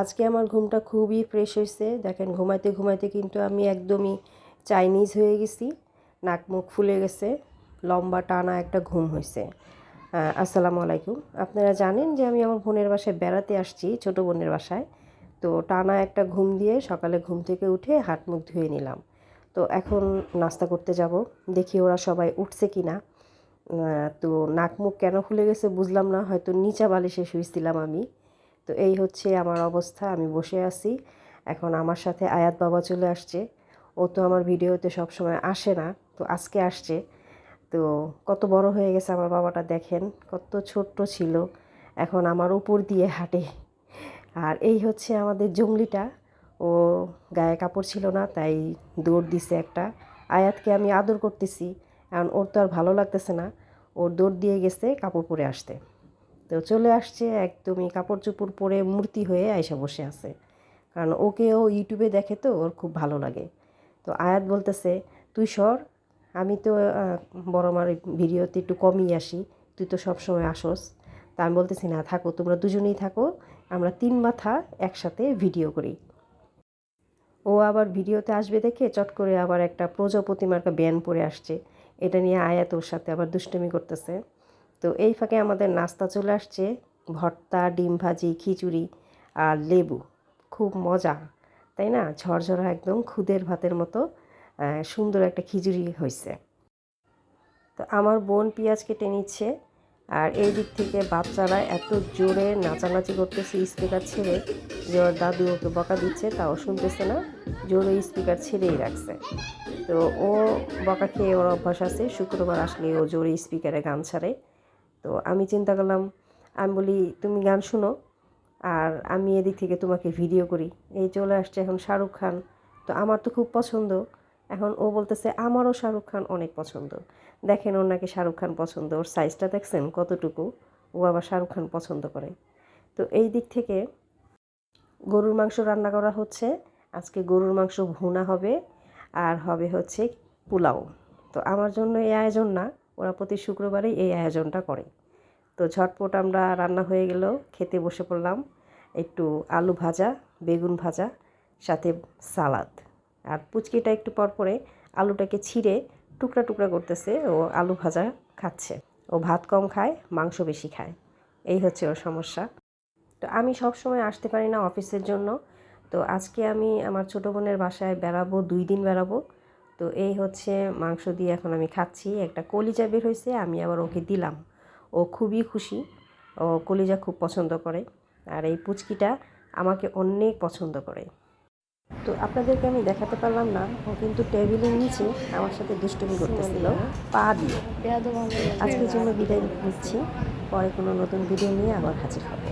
আজকে আমার ঘুমটা খুবই ফ্রেশ হয়েছে দেখেন, ঘুমাইতে ঘুমাইতে কিন্তু আমি একদমই চাইনিজ হয়ে গেছি। নাক মুখ ফুলে গেছে। লম্বা টানা একটা ঘুম হয়েছে আসসালামু আলাইকুম। আপনারা জানেন যে আমি আমার বোনের বাসায় বেড়াতে আসছি, ছোটো বোনের বাসায়। তো টানা একটা ঘুম দিয়ে সকালে ঘুম থেকে উঠে হাত মুখ ধুয়ে নিলাম। তো এখন নাস্তা করতে যাব। দেখি ওরা সবাই উঠছে কি না তো নাক মুখ কেন খুলে গেছে বুঝলাম না। হয়তো নিচা বালিশে শুয়েছিলাম আমি। তো এই হচ্ছে আমার অবস্থা, আমি বসে আছি। এখন আমার সাথে আয়াত বাবা চলে আসছে। ও তো আমার ভিডিওতে সব সময় আসে না, তো আজকে আসছে। তো কত বড় হয়ে গেছে আমার বাবাটা দেখেন, কত ছোট্ট ছিল। এখন আমার উপর দিয়ে হাঁটে। আর এই হচ্ছে আমাদের জঙ্গলিটা। ও গায়ে কাপড় ছিল না, তাই দৌড় দিছে একটা। আয়াতকে আমি আদর করতেছি, কারণ ওর তো আর ভালো লাগতেছে না। ওর দৌড় দিয়ে গেছে কাপড় পরে আসতে। তো চলে আসছে, একদমই কাপড় চোপড় পরে মূর্তি হয়ে আয়সা বসে আছে। কারণ ওকে ও ইউটিউবে দেখে তো ওর খুব ভালো লাগে। তো আয়াত বলতেছে, তুই সর, আমি তো বড় মার ভিডিওতে একটু কমই আসি, তুই তো সব সময় আসস। তা আমি বলতেছি, না, থাকো, তোমরা দুজনেই থাকো, আমরা তিন মাথা একসাথে ভিডিও করি। ও আবার ভিডিওতে আসবে দেখে চট করে আবার একটা প্রজাপতি মার্কা ব্যান পরে আসছে। এটা নিয়ে আয়াত ওর সাথে আবার দুষ্টুমি করতেছে। তো এই ফাঁকে আমাদের নাস্তা চলে আসছে। ভর্তা, ডিম ভাজি, খিচুড়ি আর লেবু। খুব মজা, তাই না? ঝরঝরা একদম খুদের ভাতের মতো সুন্দর একটা খিচুড়ি হয়েছে। তো আমার বোন পেঁয়াজ কেটে নিচ্ছে আর এই দিক থেকে বাচ্চারা এত জোরে নাচানাচি করতেছে স্পিকার ছেড়ে, যে ওর দাদু ওকে বকা দিচ্ছে, তাও শুনতেছে না। জোরে স্পিকার ছেড়েই রাখছে। তো ও বকা খেয়ে ওর অভ্যাস আছে, শুক্রবার আসলে ও জোরে স্পিকারে গান ছাড়ে। তো আমি চিন্তা করলাম, আমি বলি, তুমি গান শুনো আর আমি এদিক থেকে তোমাকে ভিডিও করি। এই চলে আসছে এখন শাহরুখ খান। তো আমার তো খুব পছন্দ। এখন ও বলতেছে, আমারও শাহরুখ খান অনেক পছন্দ। দেখেন ওর নাকি শাহরুখ খান পছন্দ। ওর সাইজটা দেখছেন কতটুকু? ও আবার শাহরুখ খান পছন্দ করে। তো এই দিক থেকে গরুর মাংস রান্না করা হচ্ছে। আজকে গরুর মাংস ভুনা হবে। আর হবে হচ্ছে পোলাও। তো আমার জন্য এই আয়োজন না। ওরা প্রতি শুক্রবারে এই আয়োজনটা করে। তো ঝটপট আমরা রান্না হয়ে গেল, খেতে বসে পড়লাম। একটু আলু ভাজা, বেগুন ভাজা, সাথে সালাদ। আর পুচকিটা একটু পর পরে আলুটাকে ছিঁড়ে টুকরা টুকরা করতেছে, ও আলু ভাজা খাচ্ছে। ও ভাত কম খায়, মাংস বেশি খায়। এই হচ্ছে ওর সমস্যা। তো আমি সব সময় আসতে পারি না অফিসের জন্য। তো আজকে আমি আমার ছোটো বোনের বাসায় বেড়াবো, দুই দিন বেড়াবো। তো এই হচ্ছে মাংস দিয়ে এখন আমি খাচ্ছি, একটা কলিজা বের হয়েছে, আমি আবার ওকে দিলাম। ও খুবই খুশি, ও কলিজা খুব পছন্দ করে, আর এই পুচকিটা আমাকে অনেক পছন্দ করে। তো আপনাদেরকে আমি দেখাতে পারলাম না, ও কিন্তু টেবিলের নিচে আমার সাথে দুষ্টুমি করতেছিল, পা দিয়ে। আজকের জন্য বিদায় নিচ্ছি, পরে কোনো নতুন ভিডিও নিয়ে আবার হাজির হবে।